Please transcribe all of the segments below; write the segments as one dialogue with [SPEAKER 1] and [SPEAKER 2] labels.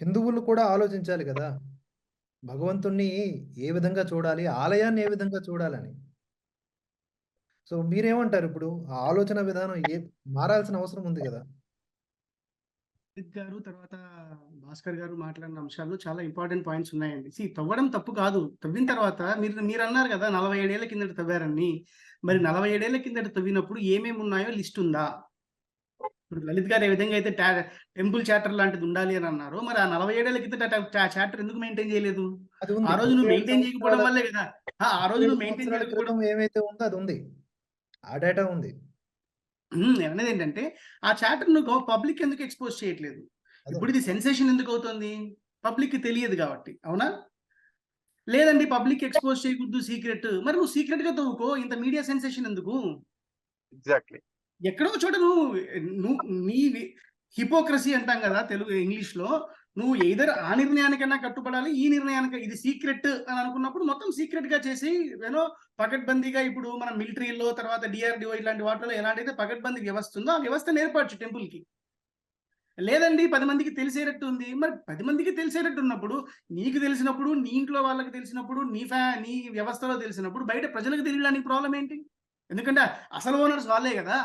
[SPEAKER 1] హిందువులు కూడా ఆలోచించాలి కదా! భగవంతుణ్ణి ఏ విధంగా చూడాలి? ఆలయాన్ని ఏ విధంగా చూడాలని? సో, మీరేమంటారు ఇప్పుడు ఆ ఆలోచన విధానం ఏ మారాల్సిన అవసరం ఉంది
[SPEAKER 2] కదా గారు తర్వాత భాస్కర్ గారు మాట్లాడిన అంశాల్లో చాలా ఇంపార్టెంట్ పాయింట్స్ ఉన్నాయండి. సి తవ్వడం తప్పు కాదు. తవ్విన తర్వాత మీరు మీరు అన్నారు కదా నలభై ఏడేళ్ళ కిందట తవ్వారని. మరి నలభై ఏడేళ్ళ కిందట తవ్వినప్పుడు ఏమేమి ఉన్నాయో లిస్ట్ ఉందా? ఇప్పుడు లలిత్ గారు ఏ విధంగా అయితే టెంపుల్ చార్టర్ లాంటిది ఉండాలి అని అన్నారో, మరి ఆ 47 ఏళ్ళ కిందట టా చార్టర్ ఎందుకు మెయింటైన్ చేయలేదు?
[SPEAKER 1] అది ఉంది.
[SPEAKER 2] ఆ రోజు నువ్వు
[SPEAKER 1] 37
[SPEAKER 2] మెయింటైన్ చేయకపోవడం వల్లే గదా! ఆ! రోజు
[SPEAKER 1] 37
[SPEAKER 2] నువ్వు మెయింటైన్ చేయకపోవడం
[SPEAKER 1] క్రితం ఏమైతే ఉందో అది ఉంది. ఆ డేటా ఉంది.
[SPEAKER 2] హ్మ్. నేననేదేంటంటే ఆ చార్టర్‌ను గో పబ్లిక్ ఎందుకు ఎక్స్‌పోజ్ చేయట్లేదు? ఇప్పుడు ఇది సెన్సేషన్ ఎందుకు అవుతుంది? పబ్లిక్‌కి తెలియదు గాబట్టి. అవునా? లేదండి పబ్లిక్ ఎక్స్‌పోజ్ చేయకూడదు సీక్రెట్. మరి నువ్వు సీక్రెట్‌గా తవ్వుకో. ఇంత మీడియా సెన్సేషన్ ఎందుకు?
[SPEAKER 3] ఎగ్జాక్ట్‌లీ.
[SPEAKER 2] ఎక్కడో చోట నువ్వు నువ్వు నీ హిపోక్రసీ అంటాం కదా తెలుగు ఇంగ్లీష్లో నువ్వు ఎయిదర్ ఆ నిర్ణయానికైనా కట్టుబడాలి. ఈ నిర్ణయానికి ఇది సీక్రెట్ అని అనుకున్నప్పుడు మొత్తం సీక్రెట్‌గా చేసి ఏదో పకడ్బందీగా ఇప్పుడు మన మిలిటరీలో తర్వాత డిఆర్డిఓ ఇలాంటి వాటిలో ఎలాంటైతే పకడ్బందీ వ్యవస్థ ఉందో ఆ వ్యవస్థ ఏర్పరచు టెంపుల్‌కి. లేదండి పది మందికి తెలిసేటట్టు ఉంది. మరి పది మందికి తెలిసేటట్టు ఉన్నప్పుడు, నీకు తెలిసినప్పుడు, నీ ఇంట్లో వాళ్ళకి తెలిసినప్పుడు, నీ ఫ్యా నీ వ్యవస్థలో తెలిసినప్పుడు బయట ప్రజలకు తెలియడానికి ప్రాబ్లమ్ ఏంటి? ఎందుకంటే అసలు ఓనర్స్ వాళ్ళే కదా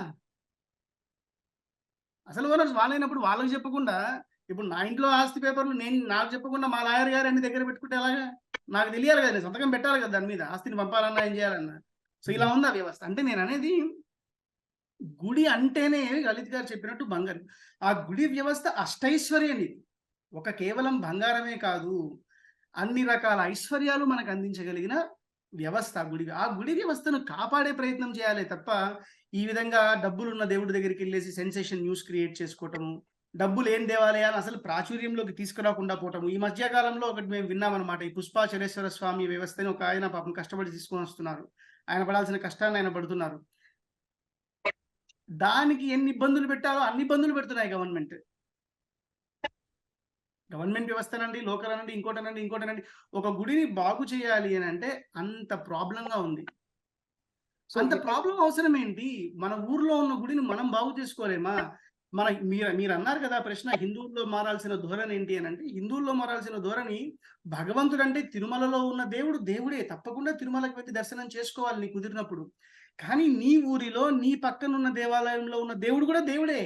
[SPEAKER 2] అసలు ఓనర్స్ వాళ్ళైనప్పుడు వాళ్ళకి చెప్పకుండా, ఇప్పుడు నా ఇంట్లో ఆస్తి పేపర్‌లు నేను నాకు చెప్పకుండా మా లాయర్ గారు అన్ని దగ్గర పెట్టుకుంటే ఎలాగా? నాకు తెలియాలి కదా నేను సంతకం పెట్టాలి కదా దాని మీద. ఆస్తిని పంపాలన్నా, ఏం చేయాలన్నా. సో, ఇలా ఉంది ఆ వ్యవస్థ. అంటే నేను అనేది గుడి అంటేనే లలిత్ గారు చెప్పినట్టు బంగారం. ఆ గుడి వ్యవస్థ అష్టైశ్వర్యనిది. ఒక కేవలం బంగారమే కాదు. అన్ని రకాల ఐశ్వర్యాలు మనకు అందించగలిగిన వ్యవస్థ గుడి. ఆ గుడి వ్యవస్థను కాపాడే ప్రయత్నం చేయాలి తప్ప, ఈ విధంగా డబ్బులున్న దేవుడి దగ్గరికి వెళ్ళేసి సెన్సేషన్ న్యూస్ క్రియేట్ చేసుకోవటము, డబ్బు లేని దేవాలయాలు అసలు ప్రాచుర్యంలోకి తీసుకురాకుండా పోవటము. ఈ మధ్యకాలంలో ఒకటి మేము విన్నామనమాట. ఈ పుష్పాచరేశ్వర స్వామి వ్యవస్థని ఒక ఆయన పాపం కష్టపడి తీసుకొని వస్తున్నారు ఆయన పడాల్సిన కష్టాన్ని ఆయన పడుతున్నారు. దానికి ఎన్ని ఇబ్బందులు పెట్టాలో అన్ని ఇబ్బందులు పెడుతున్నాయి గవర్నమెంట్. గవర్నమెంట్ వ్యవస్థనండి, లోకల్ అనండి, ఇంకోటనండి, ఇంకోటనండి. ఒక గుడిని బాగు చేయాలి అనంటే అంత ప్రాబ్లమ్‌గా ఉంది.
[SPEAKER 1] సో,
[SPEAKER 2] అంత
[SPEAKER 1] ఇది
[SPEAKER 2] ప్రాబ్లమ్ అవసరం ఏంటి? మన ఊర్లో ఉన్న గుడిని మనం బాగు చేసుకోలేమా? మన మీరు మీరన్నారు కదా! ప్రశ్న హిందువుల్లో మారాల్సిన ధోరణి ఏంటి అనంటే, హిందువుల్లో మారాల్సిన ధోరణి భగవంతుడంటే తిరుమలలో ఉన్న దేవుడు దేవుడే. తప్పకుండా తిరుమలకి వెళ్ళి దర్శనం చేసుకోవాలి నీకు కుదిరినప్పుడు. కానీ నీ ఊరిలో, నీ పక్కనున్న దేవాలయంలో ఉన్న దేవుడు కూడా దేవుడే.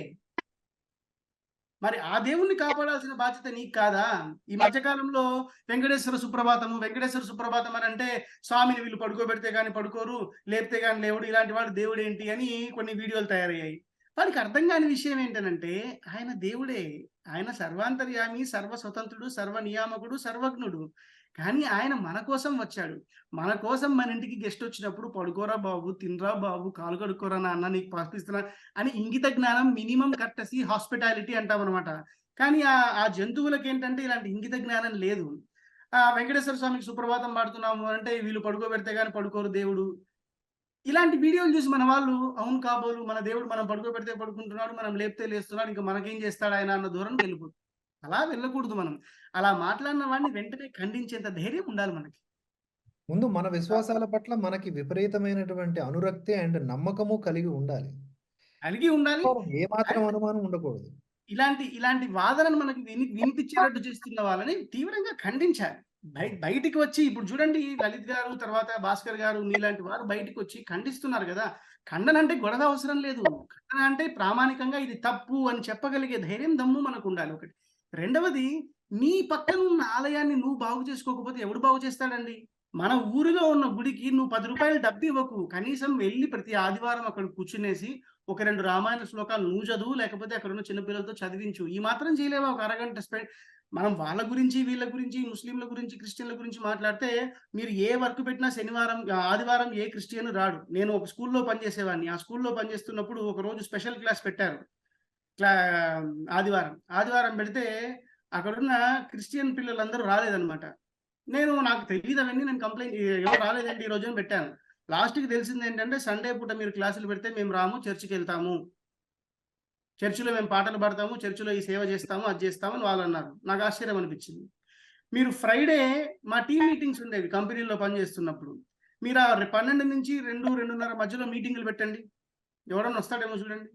[SPEAKER 2] మరి ఆ దేవుణ్ణి కాపాడాల్సిన బాధ్యత నీకు కాదా? ఈ మధ్యకాలంలో వెంకటేశ్వర సుప్రభాతము, వెంకటేశ్వర సుప్రభాతం అనంటే స్వామిని వీళ్ళు పడుకోబెడితే కానీ పడుకోరు, లేపితే కానీ లేవుడు ఇలాంటి వాడు దేవుడు ఏంటి అని కొన్ని వీడియోలు తయారయ్యాయి. వాడికి అర్థం కాని విషయం ఏంటనంటే ఆయన దేవుడే. ఆయన సర్వాంతర్యామి, సర్వ స్వతంత్రుడు, సర్వ నియామకుడు, సర్వజ్ఞుడు. కానీ ఆయన మన కోసం వచ్చాడు. మన కోసం మన ఇంటికి గెస్ట్ వచ్చినప్పుడు పడుకోరా బాబు, తినరా బాబు, కాలు కడుక్కోరా నాన్న నీకు పంపిస్తున్నా అని ఇంగిత జ్ఞానం మినిమం కట్టసి హాస్పిటాలిటీ అంటామనమాట. కానీ ఆ ఆ జంతువులకేంటంటే ఇలాంటి ఇంగిత జ్ఞానం లేదు. ఆ వెంకటేశ్వర స్వామికి సుప్రభాతం పాడుతున్నాము అంటే వీళ్ళు పడుకోబెడితే కానీ పడుకోరు దేవుడు. ఇలాంటి వీడియోలు చూసి మన వాళ్ళు అవును కాబోలు మన దేవుడు మనం పడుకోబెడితే పడుకుంటున్నాడు, మనం లేపితే లేస్తున్నాడు. ఇంకా మనకేం చేస్తాడు ఆయన అన్న దూరం వెళ్ళిపోతుంది. అలా వెళ్ళకూడదు మనం. అలా మాట్లాడిన వాడిని వెంటనే ఖండించేంత ధైర్యం ఉండాలి మనకి.
[SPEAKER 1] ముందు మన విశ్వాసాల పట్ల మనకి విపరీతమైనటువంటి అనురక్తి అండ్ నమ్మకము కలిగి ఉండాలి.
[SPEAKER 2] కలిగి ఉండాలి.
[SPEAKER 1] ఏ మాత్రం
[SPEAKER 2] అండ్
[SPEAKER 1] అనుమానం ఉండకూడదు.
[SPEAKER 2] ఇలాంటి ఇలాంటి వాదనను మనకి విని వినిపించేటట్టు చేస్తున్న వాళ్ళని తీవ్రంగా ఖండించాలి. బయ బయటికి వచ్చి ఇప్పుడు చూడండి లలిత్ గారు, తర్వాత భాస్కర్ గారు మీలాంటి వారు బయటికొచ్చి ఖండిస్తున్నారు గదా! ఖండన అంటే గొడవ అవసరం లేదు. ఖండన అంటే ప్రామాణికంగా ఇది తప్పు అని చెప్పగలిగే ధైర్యం, దమ్ము మనకుండాలి ఒకటి. రెండవది నీ పక్కనున్న ఆలయాన్ని నువ్వు బాగు చేసుకోకపోతే ఎవడు బాగు చేస్తాడండి? మన ఊరిలో ఉన్న గుడికి నువ్వు పది రూపాయలు డబ్బు ఇవ్వకు కనీసం వెళ్ళి ప్రతి ఆదివారం అక్కడ కూర్చునేసి ఒక రెండు రామాయణ శ్లోకాలు నువ్వు చదువు, లేకపోతే అక్కడ చిన్న చిన్నపిల్లలతో చదివించు. ఈ మాత్రం చేయలేవా? ఒక అరగంట స్పెండ్ మనం వాళ్ళ గురించి, వీళ్ళ గురించి, ముస్లింల గురించి, క్రిస్టియన్ల గురించి మాట్లాడితే మీరు ఏ వర్క్ పెట్టినా శనివారం ఆదివారం ఏ క్రిస్టియన్ రాడు. నేను ఒక స్కూల్‌లో పనిచేసేవాడిని. ఆ స్కూల్‌లో పనిచేస్తున్నప్పుడు ఒక రోజు స్పెషల్ క్లాస్ పెట్టారు. క్లా ఆదివారం. ఆదివారం పెడితే అక్కడున్న క్రిస్టియన్ పిల్లలందరూ రాలేదనమాట నేను నాకు తెలియదు అవన్నీ నేను కంప్లైంట్ ఎవరు రాలేదండి ఈరోజు అని పెట్టాను. లాస్ట్‌కి తెలిసింది ఏంటంటే సండే పూట మీరు క్లాసులు పెడితే మేము రాము చర్చికి వెళ్తాము చర్చిలో మేము పాటలు పాడతాము, చర్చిలో ఈ సేవ చేస్తాము, అది చేస్తాము అని వాళ్ళు అన్నారు నాకు ఆశ్చర్యం అనిపించింది. మీరు ఫ్రైడే మా టీ మీటింగ్స్ ఉండేవి కంపెనీలో పనిచేస్తున్నప్పుడు. మీరు ఆ 12 నుంచి 2, 2:30 మధ్యలో మీటింగ్లు పెట్టండి. ఎవడన్నా వస్తాడేమో చూడండి.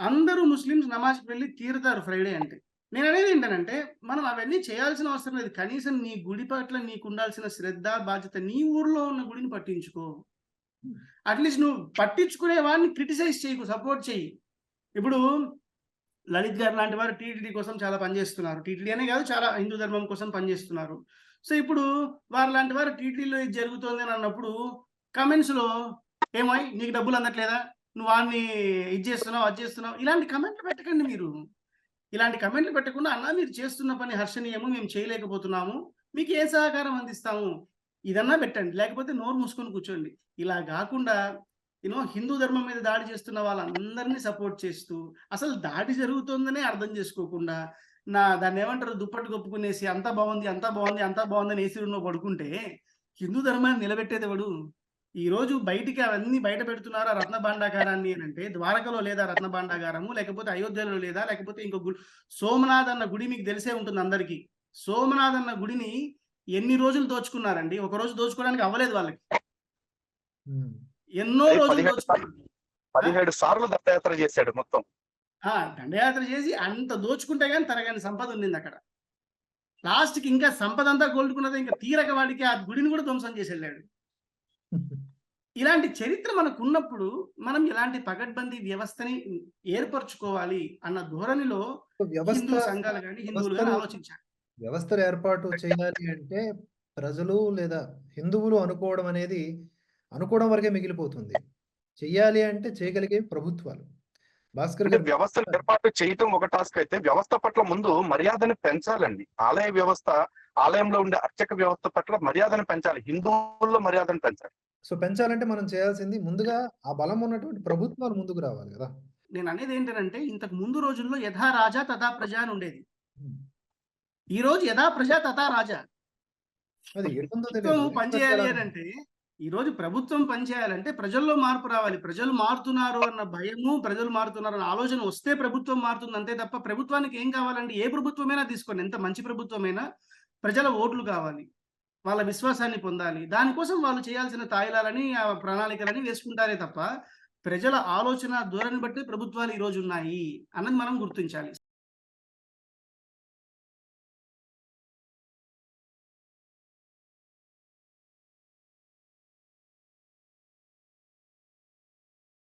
[SPEAKER 2] అందరూ ముస్లిమ్స్ నమాజ్‌కి వెళ్ళి తీరుతారు ఫ్రైడే అంటే. నేను అనేది ఏంటనంటే, మనం అవన్నీ చేయాల్సిన అవసరం లేదు. కనీసం నీ గుడి పట్ల నీకు ఉండాల్సిన శ్రద్ధ, బాధ్యత నీ ఊర్లో ఉన్న గుడిని పట్టించుకో. అట్‌లీస్ట్ నువ్వు పట్టించుకునే వాడిని క్రిటిసైజ్ చేయకు. సపోర్ట్ చెయ్యి. ఇప్పుడు లలిత్ గారు లాంటి వారు టీటీడీ కోసం చాలా పనిచేస్తున్నారు. టీటీడీ అనే కాదు చాలా హిందూ ధర్మం కోసం పనిచేస్తున్నారు. సో, ఇప్పుడు వారు లాంటి వారు టీటీడీలో ఇది జరుగుతోంది అని అన్నప్పుడు కమెంట్స్లో "ఏమోయ్ నీకు డబ్బులు అందట్లేదా? నువ్వు వాడిని ఇది చేస్తున్నావు, అది చేస్తున్నావు" ఇలాంటి కమెంట్లు పెట్టకండి మీరు. ఇలాంటి కమెంట్లు పెట్టకుండా అన్నా మీరు చేస్తున్న పని హర్షణీయము. మేము చేయలేకపోతున్నాము. మీకు ఏ సహకారం అందిస్తాము. ఇదన్నా పెట్టండి. లేకపోతే నోరు మూసుకొని కూర్చోండి. ఇలా కాకుండా యూనో హిందూ ధర్మం మీద దాడి చేస్తున్న వాళ్ళందరిని సపోర్ట్ చేస్తూ, అసలు దాడి జరుగుతోందనే అర్థం చేసుకోకుండా, నా దాన్ని ఏమంటారు దుప్పటి కొప్పుకునేసి అంతా బాగుంది అంతా బాగుంది అంతా బాగుందని ఏసీ రూమ్‌లో పడుకుంటే హిందూ ధర్మాన్ని నిలబెట్టేదెవడు? ఈరోజు బయటికి అవన్నీ బయట పెడుతున్నారు రత్న భాండాగారాన్ని అనంటే ద్వారకలో లేదా రత్న భాండాగారము, లేకపోతే అయోధ్యలో లేదా, లేకపోతే ఇంకో గుడి సోమనాథ్ అన్న గుడి మీకు తెలిసే ఉంటుంది అందరికి. సోమనాథ్ అన్న గుడిని ఎన్ని రోజులు దోచుకున్నారండి. ఒకరోజు దోచుకోవడానికి అవ్వలేదు వాళ్ళకి. ఎన్నో రోజులు
[SPEAKER 3] 17 సార్లు
[SPEAKER 2] దోచుకున్నారు.
[SPEAKER 3] 17 సార్లు దండయాత్ర చేశాడు మొత్తం.
[SPEAKER 2] ఆ! దండయాత్ర చేసి అంత దోచుకుంటే గాని తరగని సంపద ఉండిందక్కడ. లాస్ట్‌కి ఇంకా సంపదంతా కోలుకున్నదే ఇంక తీరక వాడికి ఆ గుడిని కూడా ధ్వంసం చేసెళ్ళాడు. ఇలాంటి చరిత్ర మనకున్నప్పుడు మనం ఇలాంటి పకడ్బందీ వ్యవస్థని ఏర్పరుచుకోవాలి అన్న ధోరణిలో
[SPEAKER 1] వ్యవస్థ
[SPEAKER 2] హిందూ సంఘాలు గాని, హిందువులు గాని
[SPEAKER 1] వ్యవస్థలు
[SPEAKER 2] ఆలోచించాలి.
[SPEAKER 1] వ్యవస్థలు ఏర్పాటు చేయాలి అంటే ప్రజలు లేదా హిందువులు అనుకోవడం అనేది అనుకోవడం వరకే మిగిలిపోతుంది. చెయ్యాలి అంటే చేయగలిగేవి ప్రభుత్వాలు. భాస్కర్
[SPEAKER 3] వ్యవస్థను ఏర్పాటు చేయటం ఒక టాస్క్ అయితే వ్యవస్థ పట్ల ముందు మర్యాదను పెంచాలండి. ఆలయ వ్యవస్థ, ఆలయంలో ఉండే అర్చక వ్యవస్థ పట్ల మర్యాదను పెంచాలి. హిందువుల్లో మర్యాదను పెంచాలి.
[SPEAKER 1] సో, పెంచాలంటే మనం చేయాల్సింది ముందుగా ఆ బలం ఉన్నటువంటి ప్రభుత్వాలు ముందుకు రావాలి గదా!
[SPEAKER 2] నేననేది ఏంటనంటే ఇంతకు ముందు రోజుల్లో యథా రాజా తథా ప్రజ అని ఉండేది.
[SPEAKER 1] హ్మ్.
[SPEAKER 2] ఈరోజు యథా ప్రజ తథా రాజా.
[SPEAKER 1] అది ఎటుందో
[SPEAKER 2] ప్రభుత్వం
[SPEAKER 1] తెలియదు.
[SPEAKER 2] పనిచేయాలి అనంటే, ఈరోజు ప్రభుత్వం పనిచేయాలంటే ప్రజల్లో మార్పు రావాలి. ప్రజలు మారుతున్నారు అన్న భయము, ప్రజలు మారుతున్నారు అన్న ఆలోచన వస్తే ప్రభుత్వం మారుతుంది అంతే తప్ప ప్రభుత్వానికి ఏం కావాలండి? ఏ ప్రభుత్వమైనా తీసుకోండి. ఎంత మంచి ప్రభుత్వమైనా ప్రజల ఓట్లు కావాలి. వాళ్ళ విశ్వాసాన్ని పొందాలి. దానికోసం వాళ్ళు చేయాల్సిన తాయిలాలని, ఆ ప్రణాళికలని వేసుకుంటారే తప్ప, ప్రజల ఆలోచన ధోరణి బట్టి ప్రభుత్వాలు ఈరోజు ఉన్నాయి అన్నది మనం గుర్తించాలి.